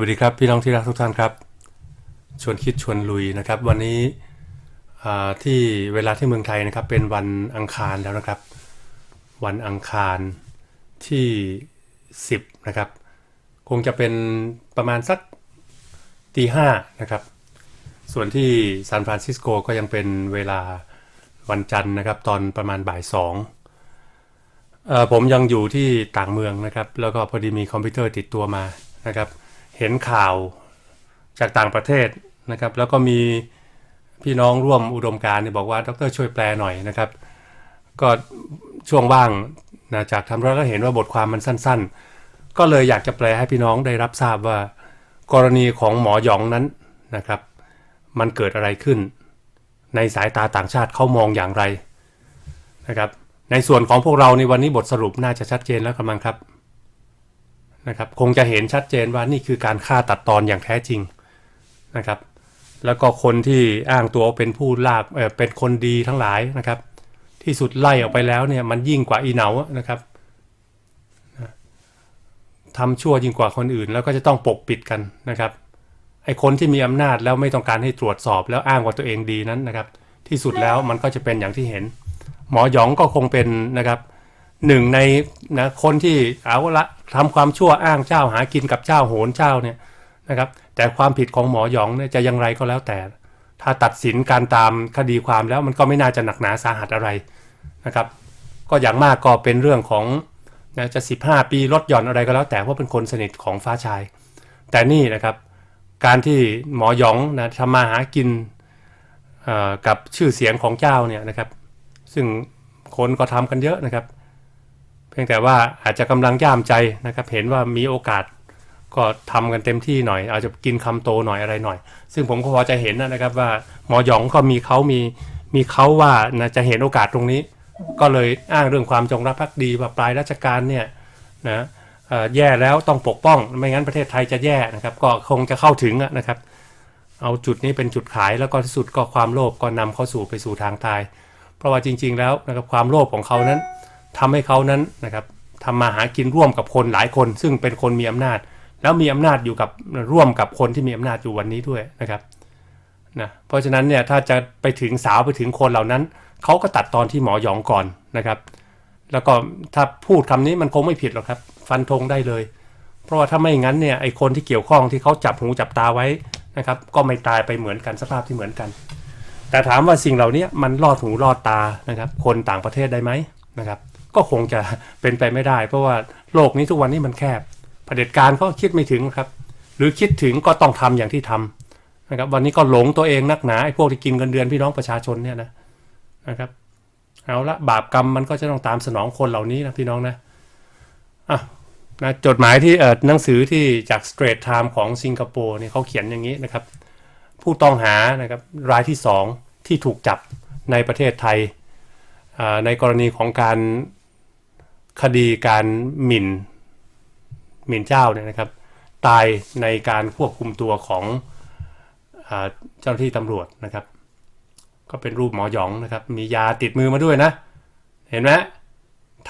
วัสดีครับ พี่น้องที่รักทุกท่านครับ ชวนคิดชวนลุยนะครับ วันนี้ที่เวลาที่เมืองไทยนะครับ เป็นวันอังคารแล้วนะครับ วันอังคารที่ 10 นะครับ คงจะเป็นประมาณสักตีห้านะครับ ส่วนที่ซานฟรานซิสโกก็ยังเป็นเวลาวันจันทร์นะครับ ตอนประมาณบ่ายสองผมยังอยู่ที่ต่างเมืองนะครับ แล้วก็พอดีมีคอมพิวเตอร์ติดตัวมานะครับ เห็นข่าวจากต่างประเทศนะครับ แล้วก็มีพี่น้องร่วมอุดมการณ์เนี่ยบอกว่าดรช่วยแปลหน่อยนะครับ ก็ช่วงว่างนะจากทำแล้วก็เห็นว่าบทความมันสั้น ๆ ก็เลยอยากจะแปลให้พี่น้องได้รับทราบว่า กรณีของหมอหยองนั้นนะครับ มันเกิดอะไรขึ้น ในสายตาต่างชาติเขามองอย่างไรนะครับ ในส่วนของพวกเราในวันนี้บทสรุปน่าจะชัดเจนแล้วกำลังครับ นะครับคงจะเห็นชัดเจนว่านี่คือการฆ่าตัดตอนอย่างแท้จริงนะครับ แล้วก็คนที่อ้างตัวเป็นผู้ลากเออเป็นคนดีทั้งหลายนะครับ ที่สุดไล่ออกไปแล้วเนี่ยมันยิ่งกว่าอีเหนานะครับทำชั่วยิ่งกว่าคนอื่น แล้วก็จะต้องปกปิดกันนะครับไอ้คนที่มีอำนาจแล้วไม่ต้องการให้ตรวจสอบแล้วอ้างว่าตัวเองดีนั้นนะครับ ที่สุดแล้วมันก็จะเป็นอย่างที่เห็น หมอหยองก็คงเป็นนะครับ หนึ่งในนะคนที่เอาละทำความชั่วอ้างเจ้าหากินกับเจ้าโหนเจ้าเนี่ยนะครับ แต่ความผิดของหมอหยองเนี่ยจะอยังไรก็แล้วแต่ ถ้าตัดสินการตามคดีความแล้วมันก็ไม่น่าจะหนักหนาสาหัสอะไรนะครับ ก็อย่างมากก็เป็นเรื่องของนะจะ 15 ปีลดหย่อนอะไรก็แล้ว แต่เพราะเป็นคนสนิทของฟ้าชาย แต่นี่นะครับการที่หมอหยองนะทำมาหากินกับชื่อเสียงของเจ้าเนี่ยนะครับ ซึ่งคนก็ทำกันเยอะนะครับ พียงแต่ว่าอาจจะกำลังย่ามใจนะครับ เห็นว่ามีโอกาสก็ทำกันเต็มที่หน่อย อาจจะกินคำโตหน่อยอะไรหน่อย ซึ่งผมก็พอจะเห็นนะครับว่าหมอหยองก็มีเขามีมีเขาว่านะจะเห็นโอกาสตรงนี้ ก็เลยอ้างเรื่องความจงรักภักดีว่าปลายราชการเนี่ยนะเอ่อแย่แล้วต้องปกป้อง ไม่งั้นประเทศไทยจะแย่นะครับ ก็คงจะเข้าถึงนะครับ เอาจุดนี้เป็นจุดขายแล้วก็ที่สุดก็ความโลภก็นำเข้าสู่ไปสู่ทางตาย เพราะว่าจริง ๆ แล้วนะครับความโลภของเขานั้น ทำให้เขานั้นนะครับทำมาหากินร่วมกับคนหลายคน ซึ่งเป็นคนมีอำนาจ แล้วมีอำนาจอยู่กับร่วมกับคนที่มีอำนาจอยู่วันนี้ด้วยนะครับนะเพราะฉะนั้นเนี่ยถ้าจะไปถึงสาวไปถึงคนเหล่านั้นเขาก็ตัดตอนที่หมอหยองก่อนนะครับ แล้วก็ถ้าพูดคำนี้มันคงไม่ผิดหรอกครับ ฟันธงได้เลย เพราะว่าถ้าไม่อย่างนั้นเนี่ยไอคนที่เกี่ยวข้องที่เขาจับหูจับตาไว้นะครับก็ไม่ตายไปเหมือนกันสภาพที่เหมือนกัน แต่ถามว่าสิ่งเหล่านี้มันลอดหูลอดตานะครับ คนต่างประเทศได้ไหมนะครับ ก็คงจะเป็นไปไม่ได้ เพราะว่าโลกนี้ทุกวันนี้มันแคบเผด็จการเขาคิดไม่ถึงครับ หรือคิดถึงก็ต้องทำอย่างที่ทำนะครับวันนี้ก็หลงตัวเองนักหนาไอ้พวกที่กินเงินเดือนพี่น้องประชาชนเนี่ยนะนะครับเอาละบาปกรรมมันก็จะต้องตามสนองคนเหล่านี้นะพี่น้องนะอะนะจดหมายที่เออหนังสือที่จาก Straight Time ของสิงคโปร์เนี่ยเขาเขียนอย่างนี้นะครับ ผู้ต้องหานะครับรายที่ 2 ที่ถูกจับในประเทศไทยอ่าในกรณีของการ คดีการหมิ่นหมิ่นเจ้าเนี่ยนะครับ ตายในการควบคุมตัวของอเจ้าหน้าที่ตำรวจนะครับ ก็เป็นรูปหมอหยองนะครับ มียาติดมือมาด้วยนะ เห็นไหม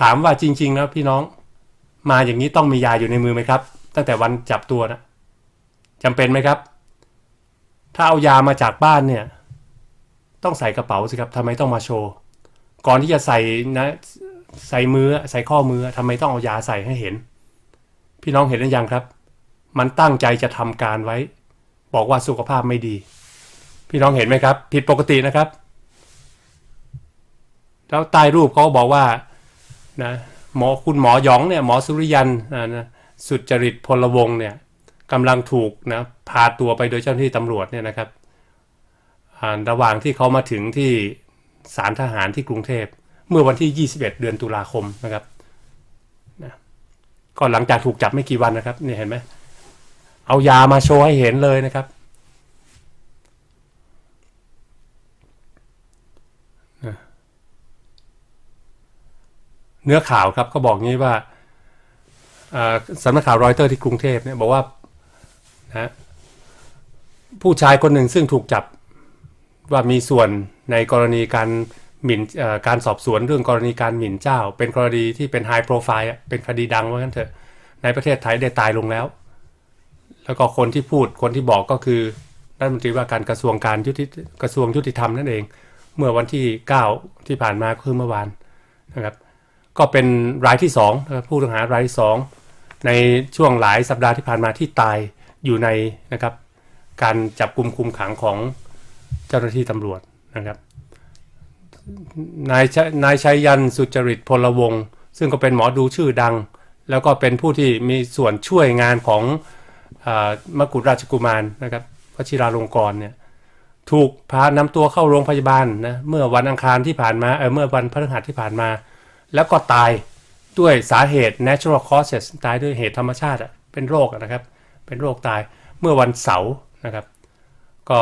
ถามว่าจริงๆแล้วพี่น้องมาอย่างนี้ต้องมียาอยู่ในมือไหมครับ ตั้งแต่วันจับตัวนะจำเป็นไหมครับ ถ้าเอายามาจากบ้านเนี่ย ต้องใส่กระเป๋าสิครับทำไมต้องมาโชว์ ก่อนที่จะใส่นะ ใส่มือใส่ข้อมือทำไมต้องเอายาใส่ให้เห็น พี่น้องเห็นหรือยังครับ มันตั้งใจจะทำการไว้ บอกว่าสุขภาพไม่ดี พี่น้องเห็นไหมครับ ผิดปกตินะครับ แล้วใต้รูปเขาบอกว่านะหมอคุณหมอหยองเนี่ยหมอสุริยันนะสุจริตพลวงเนี่ยกำลังถูกนะพาตัวไปโดยเจ้าหน้าที่ตำรวจเนี่ยนะครับระหว่างที่เขามาถึงที่ศาลทหารที่กรุงเทพ เมื่อวันที่ 21 เดือนตุลาคมนะครับนะก็หลังจากถูกจับไม่กี่วันนะครับเนี่ยเห็นไหมเอายามาโชว์ให้เห็นเลยนะครับเนื้อข่าวครับก็บอกงี้ว่าอ่าสำนักข่าวรอยเตอร์ที่กรุงเทพเนี่ยบอกว่านะผู้ชายคนหนึ่งซึ่งถูกจับว่ามีส่วนในกรณีการ หมิ่นเอ่อการสอบสวนเรื่องกรณีการหมิ่นเจ้า เป็นกรณีที่เป็นไฮโปรไฟล์เป็นคดีดังว่างั้นเถอะ ในประเทศไทยได้ตายลงแล้ว แล้วก็คนที่พูดคนที่บอกก็คือรัฐมนตรีว่าการกระทรวงการยุติกระทรวงยุติธรรมนั่นเอง เมื่อวันที่ 9 ที่ผ่านมาคือเมื่อวานนะครับ ก็เป็นรายที่2นะครับผู้ต้องหารายที่ 2 ในช่วงหลายสัปดาห์ที่ผ่านมาที่ตายอยู่ในนะครับ การจับกลุ่มคุมขังของเจ้าหน้าที่ตำรวจนะครับ นายนายชัยยันสุจริตพลวงศ์ซึ่งก็เป็นหมอดูชื่อดัง แล้วก็เป็นผู้ที่มีส่วนช่วยงานของอมกุฎราชกุมารนะครับวชิราลงกรเนี่ยถูกพานำตัวเข้าโรงพยาบาลนะเมื่อวันอังคารที่ผ่านมาเออเมื่อวันพฤหัสที่ผ่านมา แล้วก็ตายด้วยสาเหตุ natural causes ตายด้วยเหตุธรรมชาติเป็นโรคนะครับ เป็นโรคตายเมื่อวันเสาร์นะครับ ก็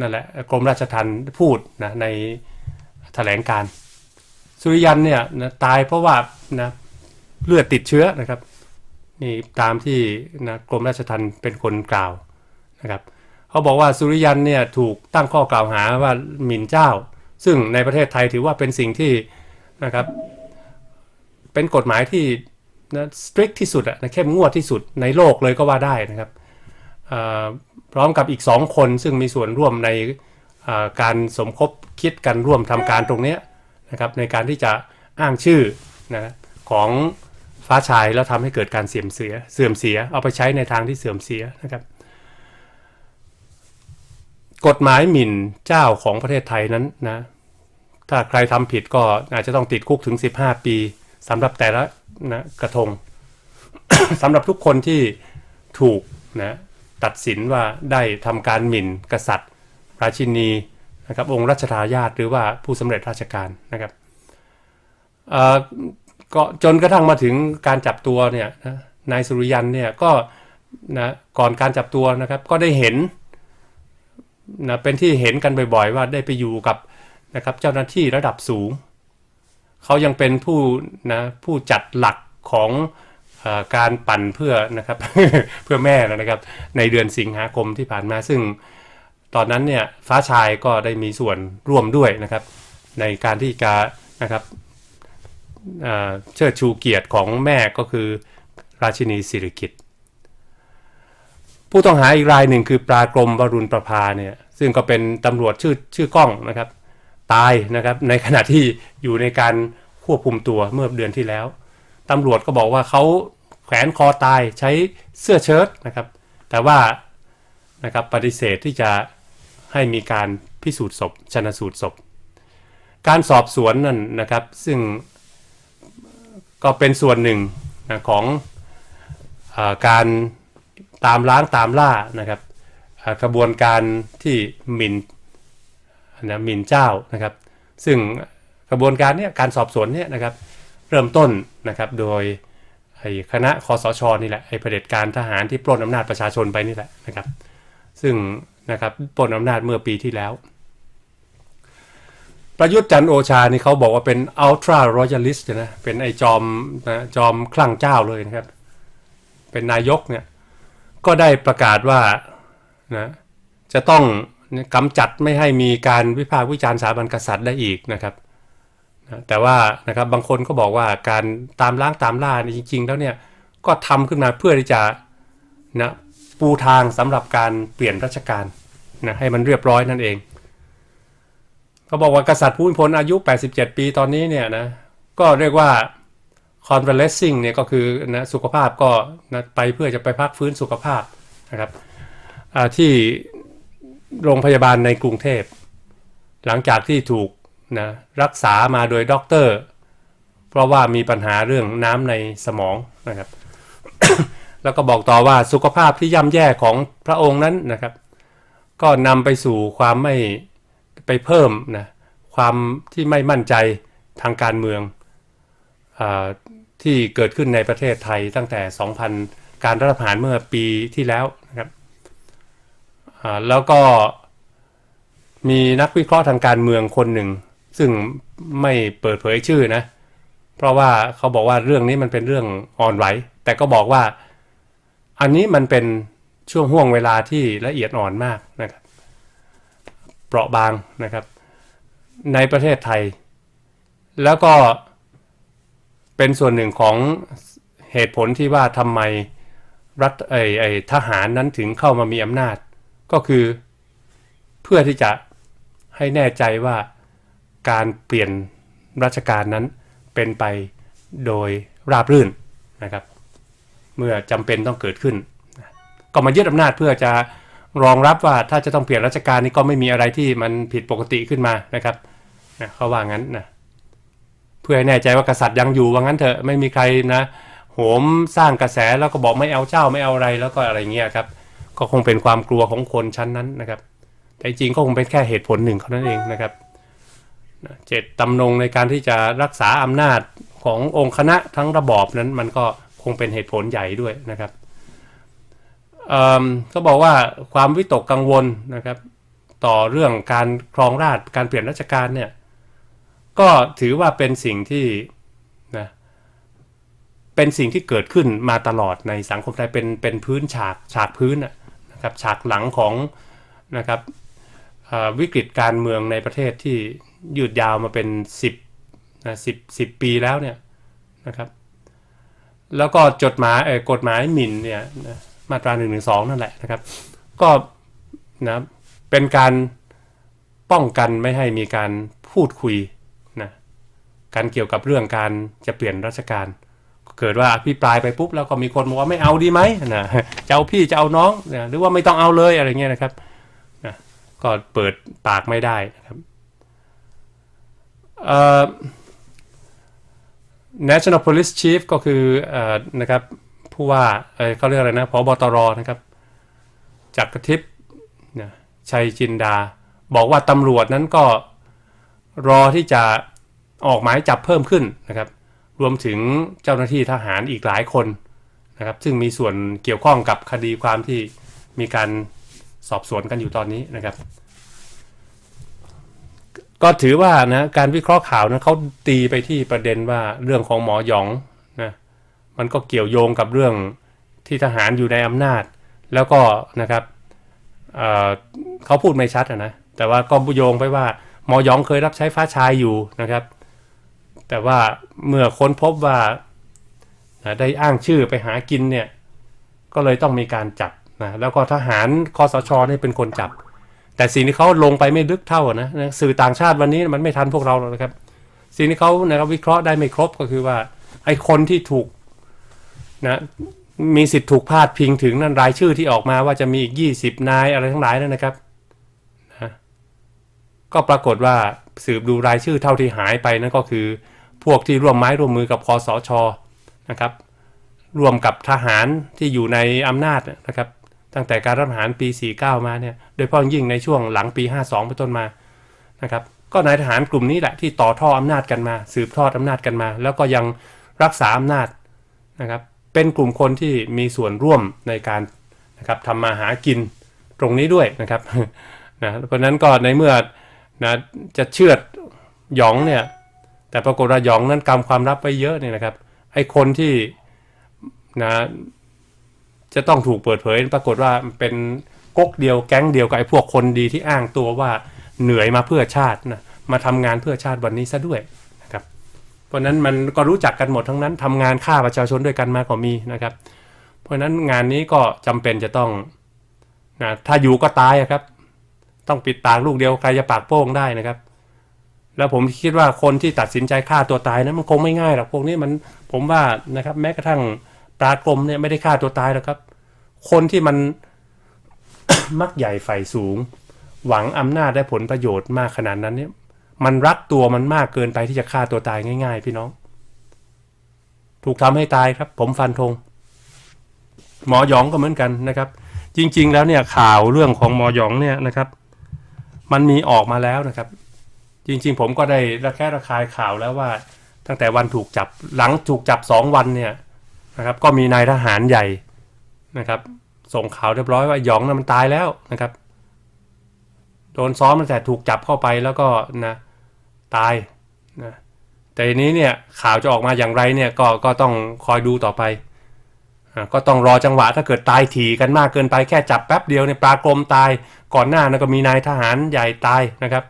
นั่นแหละกรมราชทัณฑ์พูดนะใน แถลงการ สุริยันเนี่ยนะตายเพราะว่านะเลือดติดเชื้อนะครับนี่ตามที่นะกรมราชทัณฑ์เป็นคนกล่าวนะครับเขาบอกว่าสุริยันเนี่ยถูกตั้งข้อกล่าวหาว่าหมิ่นเจ้า ซึ่งในประเทศไทยถือว่าเป็นสิ่งที่นะครับเป็นกฎหมายที่นะ strict ที่สุดอะนะเข้มงวดที่สุดในโลกเลยก็ว่าได้นะครับพร้อมกับอีก 2 คนซึ่งมีส่วนร่วมใน การสมคบคิดกันร่วมทำการตรงนี้นะครับในการที่จะอ้างชื่อนะของฟ้าชายแล้วทำให้เกิดการเสื่อมเสียเสื่อมเสียเอาไปใช้ในทางที่เสื่อมเสียนะครับ กฎหมายหมิ่นเจ้าของประเทศไทยนั้นนะถ้าใครทำผิดก็อาจจะต้องติดคุกถึง 15 ปีสำหรับแต่ละนะกระทงสำหรับทุกคนที่ถูกนะตัดสินว่าได้ทำการหมิ่นกษัตริย์ ราชินีนะครับองค์รัชทายาทหรือว่าผู้สำเร็จราชการนะครับก็จนกระทั่งมาถึงการจับตัวเนี่ยนายสุริยันเนี่ยก็นะก่อนการจับตัวนะครับก็ได้เห็นนะเป็นที่เห็นกันบ่อยๆ ว่าได้ไปอยู่กับนะครับเจ้าหน้าที่ระดับสูง เขายังเป็นผู้นะผู้จัดหลักของอการปั่นเพื่อนะครับเพื่อแม่นะครับในเดือนสิงหาคมที่ผ่านมาซึ่ง ตอนนั้นเนี่ยฟ้าชายก็ได้มีส่วนร่วมด้วยนะครับ ในการที่จะนะครับเชิดชูเกียรติของแม่ก็คือราชินีสิริกิตผู้ต้องหาอีกรายหนึ่งคือปลากรมวรุณประภาเนี่ยซึ่งก็เป็นตำรวจชื่อชื่อกล้องนะครับ ตายนะครับในขณะที่อยู่ในการควบคุมตัวเมื่อเดือนที่แล้วตำรวจก็บอกว่าเขาแขวนคอตายใช้เสื้อเชิ้ตนะครับ แต่ว่านะครับปฏิเสธที่จะ ให้มีการพิสูจน์ศพชนสูตรศพ การสอบสวนนั่นนะครับ ซึ่งก็เป็นส่วนหนึ่งนะของอาการตามล้างตามล่านะครับกระบวนการที่หมิ่นนะหมิ่นเจ้านะครับ ซึ่งกระบวนการเนี้ยการสอบสวนเนี่ยนะครับ เริ่มต้นนะครับโดยไอ้คณะคอสชนี่แหละไอ้เผด็จการทหารที่ปล้นอำนาจประชาชนไปนี่แหละนะครับ ซึ่ง นะครับปล้นอำนาจเมื่อปีที่แล้ว ประยุทธ์จันโอชานี่เขาบอกว่าเป็น ultra royalist นะเป็นไอ้จอมนะจอมคลั่งเจ้าเลยนะครับ เป็นนายกเนี่ยก็ได้ประกาศว่านะจะต้องกำจัดไม่ให้มีการวิพากษ์วิจารณ์สถาบันกษัตริย์ได้อีกนะครับแต่ว่านะครับบางคนก็บอกว่าการตามล้างตามล่าจริง ๆ แล้วเนี่ยก็ทำขึ้นมาเพื่อที่จะนะ ปูทางสำหรับการเปลี่ยนราชการนะให้มันเรียบร้อยนั่นเองเขาบอกว่ากษัตริย์ผู้มีพลอายุ 87 ปีตอนนี้เนี่ยนะก็เรียกว่า convalescing เนี่ยก็คือนะสุขภาพก็นะไปเพื่อจะไปพักฟื้นสุขภาพนะครับที่โรงพยาบาลในกรุงเทพ หลังจากที่ถูกนะรักษามาโดยด็อกเตอร์ เพราะว่ามีปัญหาเรื่องน้ำในสมองนะครับ แล้วก็บอกต่อว่าสุขภาพที่ย่ำแย่ของพระองค์นั้นนะครับ ก็นำไปสู่ความไม่ไปเพิ่มนะความที่ไม่มั่นใจทางการเมืองอที่เกิดขึ้นในประเทศไทยตั้งแต่ 2000 การรัฐประหารเมื่อปีที่แล้วนะครับแล้วก็มีนักวิเคราะห์ทางการเมืองคนหนึ่ง ซึ่งไม่เปิดเผยชื่อนะ เพราะว่าเขาบอกว่าเรื่องนี้มันเป็นเรื่องอ่อนไหว แต่ก็บอกว่า อันนี้มันเป็นช่วงห่วงเวลาที่ละเอียดอ่อนมากนะครับ เปราะบางนะครับ ในประเทศไทย แล้วก็เป็นส่วนหนึ่งของเหตุผลที่ว่าทำไมรัฐไอไอทหารนั้นถึงเข้ามามีอำนาจ ก็คือเพื่อที่จะให้แน่ใจว่าการเปลี่ยนราชการนั้นเป็นไปโดยราบรื่นนะครับ เมื่อจำเป็นต้องเกิดขึ้น ก็มายึดอำนาจเพื่อจะรองรับว่าถ้าจะต้องเปลี่ยนราชการนี้ก็ไม่มีอะไรที่มันผิดปกติขึ้นมานะครับนะเขาว่างั้นนะเพื่อให้แน่ใจว่ากษัตริย์ยังอยู่ว่างั้นเถอะไม่มีใครนะโหมสร้างกระแสแล้วก็บอกไม่เอาเจ้าไม่เอาอะไรแล้วก็อะไรเงี้ยครับ ก็คงเป็นความกลัวของคนชั้นนั้นนะครับ แต่จริงๆก็คงเป็นแค่เหตุผลหนึ่งเท่านั้นเองนะครับนะเจตตำนงในการที่จะรักษาอำนาจขององค์คณะทั้งระบอบนั้นมันก็ งเป็นเหตุผลใหญ่ด้วยนะครับเอิ่มก็บอกว่าความวิตกกังวลนะครับ ต่อเรื่องการครองราชการเปลี่ยนราชการเนี่ยก็ถือว่าเป็นสิ่งที่นะเป็นสิ่งที่เกิดขึ้นมาตลอดในสังคมไทยเป็นเป็นพื้นฉากฉากพื้นนะครับฉากหลังของนะครับวิกฤตการเมืองในประเทศที่ยืดยาวมาเป็น 10นะ10 10 ปีแล้วเนี่ยนะครับ แล้วก็จดหมายเอ่อกฎหมายหมิ่นเนี่ยมาตรา1นึนั่นแหละนะครับ ก็นะเป็นการป้องกันไม่ให้มีการพูดคุยนะการเกี่ยวกับเรื่องการจะเปลี่ยนราชการ เกิดว่าอภิปรายไปปุ๊บแล้วก็มีคนบอกว่าไม่เอาดีไหมนะจะเอาพี่จะเอาน้องนะหรือว่าไม่ต้องเอาเลยอะไรเงี้ยนะครับนะก็เปิดปากไม่ได้นะครับเอ่อ National Police Chief ก็คืออนะครับผู้ว่าเขาเรียกอะไรนะพบตรนะครับจักรทิพย์ชัยจินดา บอกว่าตำรวจนั้นก็รอที่จะออกหมายจับเพิ่มขึ้นนะครับ รวมถึงเจ้าหน้าที่ทหารอีกหลายคนนะครับ ซึ่งมีส่วนเกี่ยวข้องกับคดีความที่มีการสอบสวนกันอยู่ตอนนี้นะครับ ก็ถือว่านะการวิเคราะห์ข่าวนะเขาตีไปที่ประเด็นว่าเรื่องของหมอหยองนะมันก็เกี่ยวโยงกับเรื่องที่ทหารอยู่ในอำนาจ แล้วก็นะครับเเขาพูดไม่ชัดนะแต่ว่าก็โยงไปว่าหมอหยองเคยรับใช้ฟ้าชายอยู่นะครับ แต่ว่าเมื่อค้นพบว่าได้อ้างชื่อไปหากินเนี่ยก็เลยต้องมีการจับนะแล้วก็ทหารคอสชเนี่ยเป็นคนจับ แต่สิ่งที่เขาลงไปไม่ลึกเท่านะนะสื่อต่างชาติวันนี้มันไม่ทันพวกเราหรอกนะครับ สิ่งที่เขานะครับวิเคราะห์ได้ไม่ครบก็คือว่าไอ้คนที่ถูกนะมีสิทธิ์ถูกพาดพิงถึงนั่นรายชื่อที่ออกมาว่าจะมีอีก 20 นายอะไรทั้งหลายนั่นนะครับนะก็ปรากฏว่าสืบดูรายชื่อเท่าที่หายไปนั่นก็คือ พวกที่ร่วมไม้ร่วมมือกับคอสชนะครับ ร่วมกับทหารที่อยู่ในอำนาจนะครับ ตั้งแต่การรัฐประหารปี 49 มาเนี่ยโดยเฉพาะยิ่งในช่วงหลังปี 52 เป็นต้นมานะครับก็นายทหารกลุ่มนี้แหละที่ต่อท่ออำนาจกันมา สืบทอดอำนาจกันมา แล้วก็ยังรักษาอำนาจนะครับเป็นกลุ่มคนที่มีส่วนร่วมในการนะครับทำมาหากินตรงนี้ด้วยนะครับนะเพราะฉะนั้นก็ในเมื่อนะจะเชือดหยองเนี่ยแต่ปรากฏว่าหยองนั้นกำความลับไว้เยอะเนี่ยนะครับไอ้คนที่นะ จะต้องถูกเปิดเผย ปรากฏว่าเป็นก๊กเดียวแก๊งเดียวกับไอ้พวกคนดีที่อ้างตัวว่าเหนื่อยมาเพื่อชาตินะมาทำงานเพื่อชาติวันนี้ซะด้วยนะครับ เพราะนั้นมันก็รู้จักกันหมดทั้งนั้นทำงานฆ่าประชาชนด้วยกันมาก็มีนะครับ เพราะฉะนั้นงานนี้ก็จำเป็นจะต้องนะถ้าอยู่ก็ตายครับ ต้องปิดปากลูกเดียวใครจะปากโป้งได้นะครับ แล้วผมคิดว่าคนที่ตัดสินใจฆ่าตัวตายนั้นมันคงไม่ง่ายหรอกพวกนี้มันผมว่านะครับ แม้กระทั่ง ปลากรมเนี่ยไม่ได้ฆ่าตัวตายหรอกครับ คนที่มันมักใหญ่ไฟสูง หวังอำนาจและผลประโยชน์มากขนาดนั้นเนี่ย มันรักตัวมันมากเกินไปที่จะฆ่าตัวตายง่าย ๆ พี่น้อง ถูกทำให้ตายครับ ผมฟันธงหมอหยองก็เหมือนกันนะครับ จริง ๆ แล้วเนี่ยข่าวเรื่องของหมอหยองเนี่ยนะครับ มันมีออกมาแล้วนะครับ จริง ๆ ผมก็ได้ระแคะระคายข่าวแล้วว่า ตั้งแต่วันถูกจับหลังถูกจับสองวันเนี่ย นะครับก็มีนายทหารใหญ่นะครับ ส่งข่าวเรียบร้อยว่าหยองนะมันตายแล้วนะครับ โดนซ้อมตั้งแต่ถูกจับเข้าไปแล้วก็นะตายนะแต่ทีนี้เนี่ยข่าวจะออกมาอย่างไรเนี่ยก็ก็ต้องคอยดูต่อไปก็ต้องรอจังหวะถ้าเกิดตายถี่กันมากเกินไปแค่จับแป๊บเดียวเนี่ยปลากรมตายก่อนหน้านั้นก็มีนายทหารใหญ่ตายนะครับ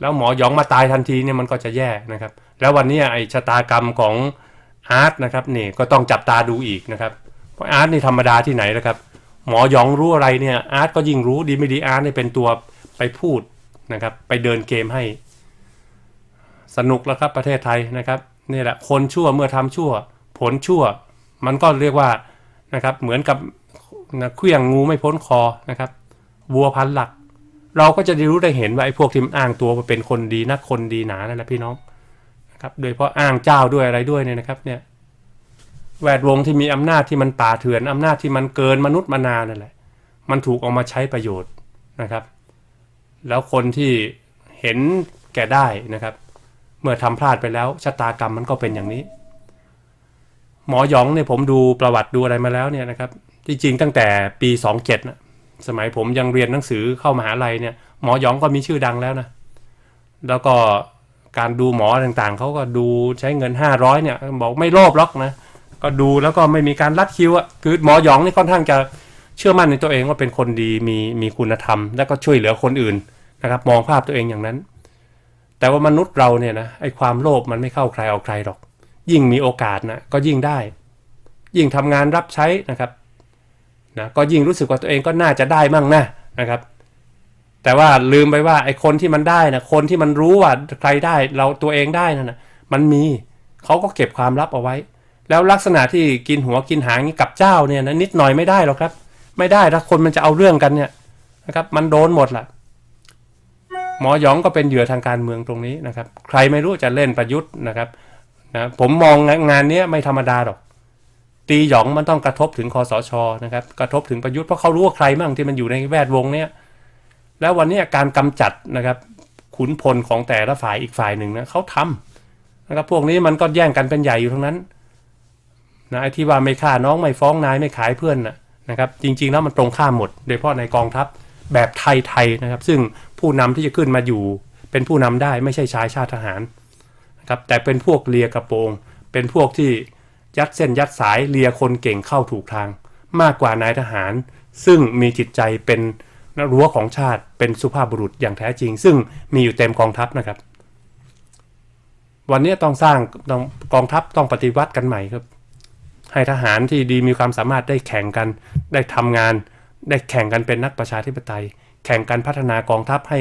แล้วหมอหยองมาตายทันทีเนี่ยมันก็จะแย่นะครับ แล้ววันนี้ไอชะตากรรมของ อาร์ตนะครับนี่ก็ต้องจับตาดูอีกนะครับเพราะอาร์ตนี่ธรรมดาที่ไหนนะครับ หมอหยองรู้อะไรเนี่ยอาร์ตก็ยิ่งรู้ดีไม่ดีอาร์ตเนี่ยเป็นตัวไปพูดนะครับไปเดินเกมให้ สนุกแล้วครับประเทศไทยนะครับนี่แหละคนชั่วเมื่อทำชั่ว ผลชั่ว มันก็เรียกว่านะครับเหมือนกับนะเครื่องงูไม่พ้นคอนะครับวัวพันหลัก เราก็จะได้รู้ได้เห็นว่าไอ้พวกที่มันอ้างตัวว่าเป็นคนดีนักคนดีหนานั่นแหละพี่น้อง นะครับโดยเฉพาะอ้างเจ้าด้วยอะไรด้วยเนี่ยนะครับเนี่ยแวดวงที่มีอำนาจที่มันป่าเถื่อนอำนาจที่มันเกินมนุษย์มานานนั่นแหละมันถูกเอามาใช้ประโยชน์นะครับ แล้วคนที่เห็นแก่ได้นะครับ เมื่อทำพลาดไปแล้วชะตากรรมมันก็เป็นอย่างนี้ หมอหยองเนี่ยผมดูประวัติดูอะไรมาแล้วเนี่ยนะครับที่จริงตั้งแต่ปี 27นะสมัยผมยังเรียนหนังสือเข้ามหาลัยเนี่ยหมอหยองก็มีชื่อดังแล้วนะแล้วก็ การดูหมอต่างๆ เขาก็ดูใช้เงิน 500 เนี่ย บอกไม่โลภหรอกนะ ก็ดูแล้วก็ไม่มีการลัดคิวอะคือหมอหยองนี่ค่อนข้างจะเชื่อมั่นในตัวเองว่าเป็นคนดีมีมีคุณธรรม แล้วก็ช่วยเหลือคนอื่นนะครับ มองภาพตัวเองอย่างนั้น แต่ว่ามนุษย์เราเนี่ยนะไอ้ความโลภมันไม่เข้าใครเอาใครหรอก ยิ่งมีโอกาสนะก็ยิ่งได้ ยิ่งทำงานรับใช้นะครับนะก็ยิ่งรู้สึกว่าตัวเองก็น่าจะได้มั่งนะนะครับ แต่ว่าลืมไปว่าไอ้คนที่มันได้นะคนที่มันรู้ว่าใครได้เราตัวเองได้นั่นนะมันมีเขาก็เก็บความลับเอาไว้ แล้วลักษณะที่กินหัวกินหางนี่กับเจ้าเนี่ยนะนิดหน่อยไม่ได้หรอกครับ ไม่ได้ถ้าคนมันจะเอาเรื่องกันเนี่ยนะครับ มันโดนหมดล่ะ หมอหยองก็เป็นเหยื่อทางการเมืองตรงนี้นะครับ ใครไม่รู้จะเล่นประยุทธ์นะครับนะผมมองงานนี้ไม่ธรรมดาหรอก ตีหยองมันต้องกระทบถึงคอสชนะครับ กระทบถึงประยุทธ์เพราะเขารู้ว่าใครมั่งที่มันอยู่ในแวดวงเนี้ย แล้ววันนี้การกำจัดนะครับขุนพลของแต่ละฝ่ายอีกฝ่ายหนึ่งนะเขาทำนะครับพวกนี้มันก็แย่งกันเป็นใหญ่อยู่ทั้งนั้นนะไอ้ที่ว่าไม่ฆ่าน้องไม่ฟ้องนายไม่ขายเพื่อนนะนะครับจริง ๆ แล้วมันตรงข้ามหมด โดยเฉพาะในกองทัพแบบไทยๆนะครับ ซึ่งผู้นำที่จะขึ้นมาอยู่ เป็นผู้นำได้ไม่ใช่ชายชาติทหารนะครับแต่เป็นพวกเลียกระโปรง เป็นพวกที่ยัดเส้นยัดสายเลียคนเก่งเข้าถูกทาง มากกว่านายทหาร ซึ่งมีจิตใจเป็น รั้วของชาติเป็นสุภาพบุรุษอย่างแท้จริง ซึ่งมีอยู่เต็มกองทัพนะครับ วันนี้ต้องสร้างต้องกองทัพต้องปฏิวัติกันใหม่ครับ ให้ทหารที่ดีมีความสามารถได้แข่งกัน ได้ทำงาน ได้แข่งกันเป็นนักประชาธิปไตย แข่งกันพัฒนากองทัพให้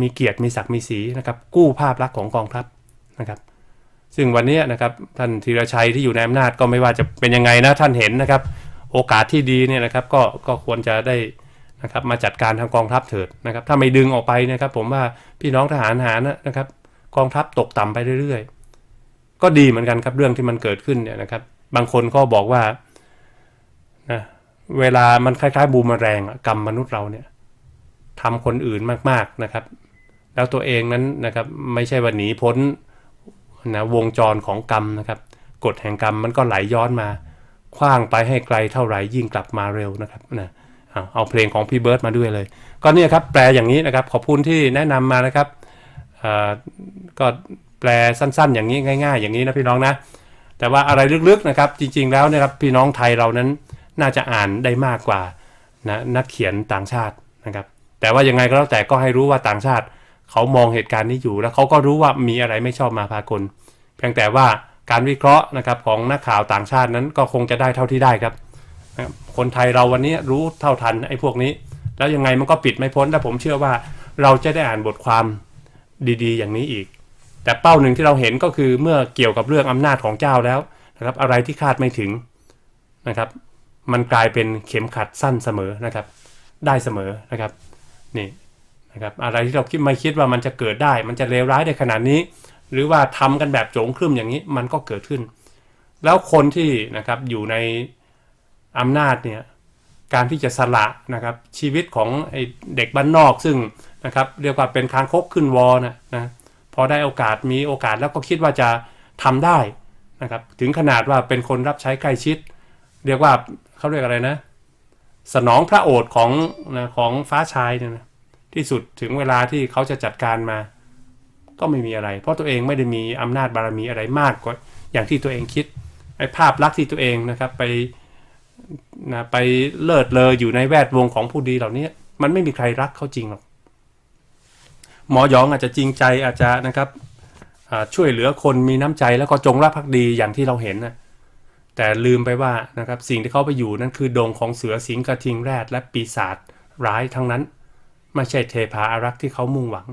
มีเกียรติมีศักดิ์มีสีนะครับ กู้ภาพลักษณ์ของกองทัพนะครับซึ่งวันนี้นะครับท่านธีรชัยที่อยู่ในอำนาจก็ไม่ว่าจะเป็นยังไงนะท่านเห็นนะครับ โอกาสที่ดีเนี่ยนะครับก็ก็ควรจะได้ นะครับมาจัดการทางกองทัพเถิดนะครับถ้าไม่ดึงออกไปนะครับ ผมว่าพี่น้องทหารหารนะครับ กองทัพตกต่ำไปเรื่อยๆ ก็ดีเหมือนกันครับเรื่องที่มันเกิดขึ้นเนี่ยนะครับ บางคนก็บอกว่านะเวลามันคล้ายๆ บูมแรงกรรมมนุษย์เราเนี่ยทำคนอื่นมากๆนะครับ แล้วตัวเองนั้นนะครับไม่ใช่ว่าหนีพ้นนะวงจรของกรรมนะครับกฎแห่งกรรมมันก็ไหลย้อนมาคว้างไปให้ไกลเท่าไหร่ยิ่งกลับมาเร็วนะครับนะ เอาเพลงของพี่เบิร์ดมาด้วยเลย ก็เนี่ยครับแปลอย่างนี้นะครับ ขอบคุณที่แนะนำมานะครับก็แปลสั้นๆ อย่างนี้ง่าย ๆ อย่างนี้นะพี่น้องนะ แต่ว่าอะไรลึกๆนะครับ จริง ๆ แล้วนะครับพี่น้องไทยเรานั้นน่าจะอ่านได้มากกว่านะนักเขียนต่างชาตินะครับ แต่ว่ายังไงก็แล้วแต่ก็ให้รู้ว่าต่างชาติ เขามองเหตุการณ์นี้อยู่ แล้วเขาก็รู้ว่ามีอะไรไม่ชอบมาพากล เพียงแต่ว่าการวิเคราะห์นะครับของนักข่าวต่างชาตินั้นก็คงจะได้เท่าที่ได้ครับ นะครับคนไทยเราวันนี้รู้เท่าทันไอ้พวกนี้ แล้วยังไงมันก็ปิดไม่พ้นและผมเชื่อว่าเราจะได้อ่านบทความดีๆ อย่างนี้อีก แต่เป้าหนึ่งที่เราเห็นก็คือเมื่อเกี่ยวกับเรื่องอำนาจของเจ้าแล้วนะครับอะไรที่คาดไม่ถึงนะครับ มันกลายเป็นเข็มขัดสั้นเสมอนะครับ ได้เสมอนะครับนี่นะครับอะไรที่เราคิดไม่คิดว่ามันจะเกิดได้ มันจะเลวร้ายได้ขนาดนี้ หรือว่าทำกันแบบโจงครึ่มอย่างนี้มันก็เกิดขึ้น แล้วคนที่นะครับอยู่ใน อำนาจเนี่ยการที่จะสละนะครับชีวิตของไอเด็กบ้านนอกซึ่งนะครับเรียกว่าเป็นคางคกขึ้นวอนะนะพอได้โอกาสมีโอกาสแล้วก็คิดว่าจะทำได้นะครับถึงขนาดว่าเป็นคนรับใช้ใกล้ชิด เรียกว่าเขาเรียกอะไรนะ สนองพระโอษฐ์ของนะของฟ้าชายเนี่ยนะที่สุดถึงเวลาที่เขาจะจัดการมา ก็ไม่มีอะไร เพราะตัวเองไม่ได้มีอำนาจบารมีอะไรมากกว่าอย่างที่ตัวเองคิดไอ้ภาพลักษณ์ที่ตัวเองนะครับไป นะไปเลิศเลออยู่ในแวดวงของผู้ดีเหล่านี้ มันไม่มีใครรักเขาจริงหรอกหมอหยองอาจจะจริงใจอาจจะนะครับช่วยเหลือคนมีน้ำใจแล้วก็จงรักภักดีอย่างที่เราเห็นนะแต่ลืมไปว่านะครับสิ่งที่เขาไปอยู่นั่นคือดงของเสือสิงกระทิงแรดและปีศาจร้ายทั้งนั้น ไม่ใช่เทพาอารักษ์ที่เขามุ่งหวัง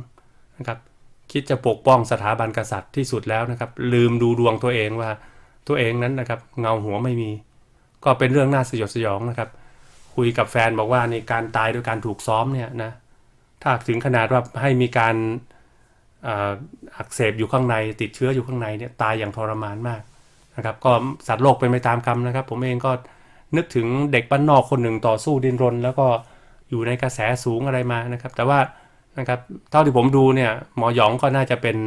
นะครับ คิดจะปกป้องสถาบันกษัตริย์ที่สุดแล้วนะครับ ลืมดูดวงตัวเองว่าตัวเองนั้นนะครับ เงาหัวไม่มี ก็เป็นเรื่องน่าสยดสยองนะครับ คุยกับแฟนบอกว่าในการตายโดยการถูกซ้อมเนี่ยนะถ้าถึงขนาดว่าให้มีการอักเสบอยู่ข้างใน ติดเชื้ออยู่ข้างในเนี่ยตายอย่างทรมานมากนะครับ ก็สัตว์โลกเป็นไปตามกรรมนะครับ ผมเองก็นึกถึงเด็กบ้านนอกคนหนึ่งต่อสู้ดินรน แล้วก็อยู่ในกระแสสูงอะไรมานะครับ แต่ว่านะครับเท่าที่ผมดูเนี่ยหมอหยองก็น่าจะเป็น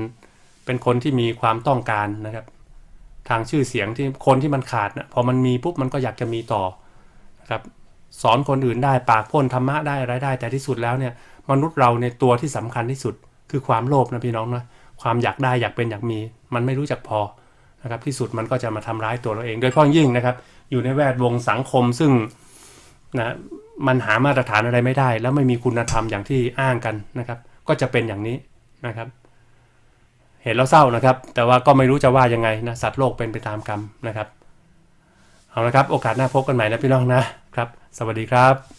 เป็นคนที่มีความต้องการนะครับ ทางชื่อเสียงที่คนที่มันขาดนะพอมันมีปุ๊บมันก็อยากจะมีต่อนะครับสอนคนอื่นได้ปากพ่นธรรมะได้อะไรได้ แต่ที่สุดแล้วเนี่ยมนุษย์เราในตัวที่สำคัญที่สุด คือความโลภนะพี่น้องนะความอยากได้อยากเป็นอยากมี มันไม่รู้จักพอนะครับที่สุดมันก็จะมาทำร้ายตัวเราเอง โดยเฉพาะยิ่งนะครับ อยู่ในแวดวงสังคมซึ่งนะมันหามาตรฐานอะไรไม่ได้ แล้วไม่มีคุณธรรมอย่างที่อ้างกันนะครับ ก็จะเป็นอย่างนี้นะครับ เห็นแล้วเศร้านะครับ แต่ว่าก็ไม่รู้จะว่ายังไงนะสัตว์โลกเป็นไปตามกรรมนะครับ เอาละครับ โอกาสหน้าพบกันใหม่นะพี่น้องนะครับ สวัสดีครับ